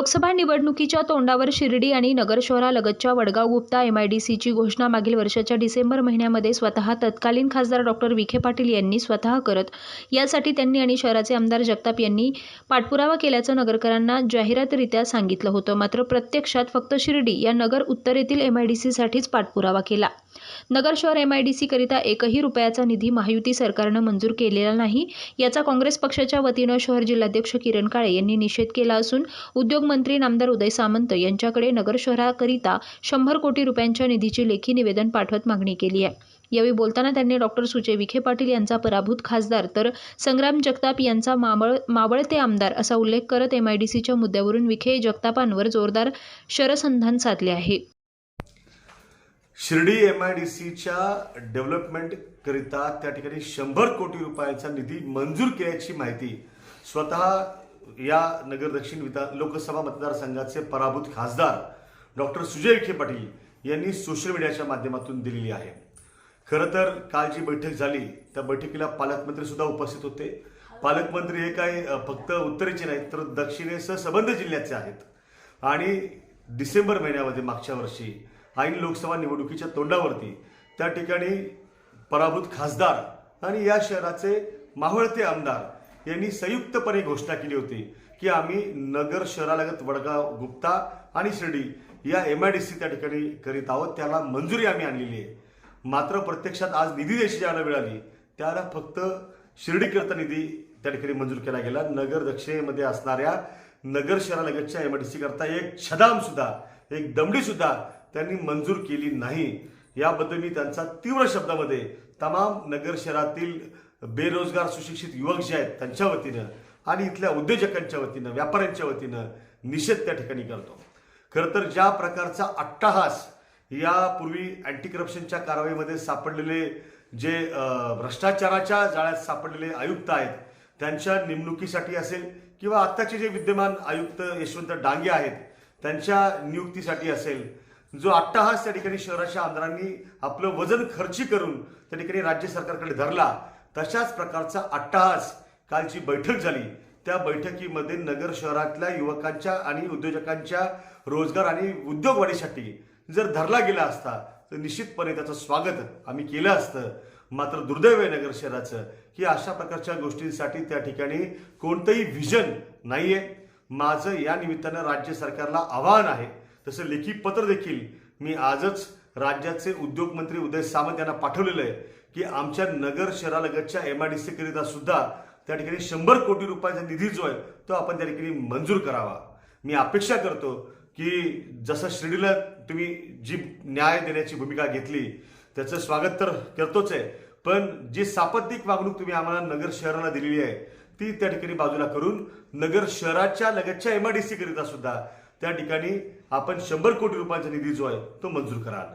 लोकसभा निवडणुकीच्या तोंडावर शिर्डी आणि नगर शहरालगतच्या Vadgaon Gupta M I D सीची घोषणा मागील वर्षाच्या डिसेंबर महिन्यामध्ये स्वतः तत्कालीन खासदार डॉक्टर विखे पाटील यांनी स्वतः करत यासाठी त्यांनी आणि शहराचे आमदार जगताप यांनी पाठपुरावा केल्याचं नगरकरांना जाहिरातरित्या सांगितलं होतं. मात्र प्रत्यक्षात फक्त शिर्डी या नगर उत्तरेतील एम आय डी सीसाठीच पाठपुरावा केला. नगर शहर डी सीकरिता एकही रुपयाचा निधी महायुती सरकारनं मंजूर केलेला नाही याचा काँग्रेस पक्षाच्या वतीनं शहर जिल्हाध्यक्ष किरण काळे यांनी निषेध केला असून उद्योग मंत्री नामदार उदय सामंत यांच्याकडे नगर शहराकरिता शंभर कोटी रुपयांच्या निधीची लेखी निवेदन पाठवत मागणी केली आहे. यावेळी बोलताना त्यांनी डॉक्टर सुजय विखे पाटील यांचा पराभूत खासदार तर संग्राम जगताप यांचा मावळ मावळते आमदार असा उल्लेख करत एमआयडीसीच्या मुद्द्यावरून विखे जगतापांवर जोरदार शरसंधान साधले आहे. शिर्डी एम आय डी सीच्या डेव्हलपमेंट करिता त्या ठिकाणी शंभर कोटी रुपयांचा निधी मंजूर केल्याची माहिती स्वतः या नगर दक्षिण विधान लोकसभा मतदारसंघाचे पराभूत खासदार डॉक्टर सुजय विखे पाटील यांनी सोशल मीडियाच्या माध्यमातून दिलेली आहे. खरं तर काल जी बैठक झाली त्या बैठकीला पालकमंत्री सुद्धा उपस्थित होते. पालकमंत्री हे काय फक्त उत्तरेचे नाहीत तर दक्षिणेसह सबंध जिल्ह्याचे आहेत. आणि डिसेंबर महिन्यामध्ये मागच्या वर्षी ऐन लोकसभा निवडणुकीच्या तोंडावरती त्या ठिकाणी पराभूत खासदार आणि या शहराचे मावळते आमदार यांनी संयुक्तपणे घोषणा केली होती की आम्ही नगर शहरालगत वडगाव गुप्ता आणि शिर्डी या एम आय डी सी त्या ठिकाणी करीत आहोत. त्याला मंजुरी आम्ही आणलेली आहे. मात्र प्रत्यक्षात आज निधी द्यायची ज्याला मिळाली त्याला फक्त शिर्डीकरता निधी त्या ठिकाणी मंजूर केला गेला. नगर दक्षिणेमध्ये असणाऱ्या नगर शहरालगतच्या एम आय डी सी करता एक छदाम सुद्धा एक दमडी सुद्धा त्यांनी मंजूर केली नाही. याबद्दल मी त्यांचा तीव्र शब्दामध्ये तमाम नगर शहरातील बेरोजगार सुशिक्षित युवक जे आहेत त्यांच्या वतीनं आणि इथल्या उद्योजकांच्या वतीनं व्यापाऱ्यांच्या वतीनं निषेध त्या ठिकाणी करतो. खरं तर ज्या प्रकारचा अट्टहास यापूर्वी अँटी करप्शनच्या कारवाईमध्ये सापडलेले जे भ्रष्टाचाराच्या जाळ्यात सापडलेले आयुक्त आहेत त्यांच्या नेमणुकीसाठी असेल किंवा आत्ताचे जे विद्यमान आयुक्त यशवंत डांगे आहेत त्यांच्या नियुक्तीसाठी असेल जो अट्टहास त्या ठिकाणी शहराच्या आमदारांनी आपलं वजन खर्ची करून त्या ठिकाणी राज्य सरकारकडे धरला तशाच प्रकारचा अट्टहास कालची बैठक झाली. त्या बैठकीमध्ये नगर शहरातल्या युवकांच्या आणि उद्योजकांच्या रोजगार आणि उद्योगवाढीसाठी जर धरला गेला असता तर निश्चितपणे त्याचं स्वागत आम्ही केलं असतं. मात्र दुर्दैव आहे नगर शहराचं की अशा प्रकारच्या गोष्टींसाठी त्या ठिकाणी कोणतंही व्हिजन नाही आहे माझं या निमित्तानं राज्य सरकारला आवाहन आहे. तसं लेखी पत्र देखील मी आजच राज्याचे उद्योगमंत्री उदय सामंत यांना पाठवलेलं आहे. की आमच्या नगर शहरालगतच्या एम आय डी सी करिता सुद्धा त्या ठिकाणी शंभर कोटी रुपयाचा निधी जो आहे तो आपण त्या ठिकाणी मंजूर करावा. मी अपेक्षा करतो की जसं शिर्डीला तुम्ही जी न्याय देण्याची भूमिका घेतली त्याचं स्वागत तर करतोच आहे पण जी सापत्तिक वागणूक तुम्ही आम्हाला नगर शहराला दिलेली आहे ती त्या ठिकाणी बाजूला करून नगर शहराच्या लगतच्या एम आय डी करिता सुद्धा त्या ठिकाणी आपण शंभर कोटी रुपयांचा निधी जो आहे तो मंजूर कराल.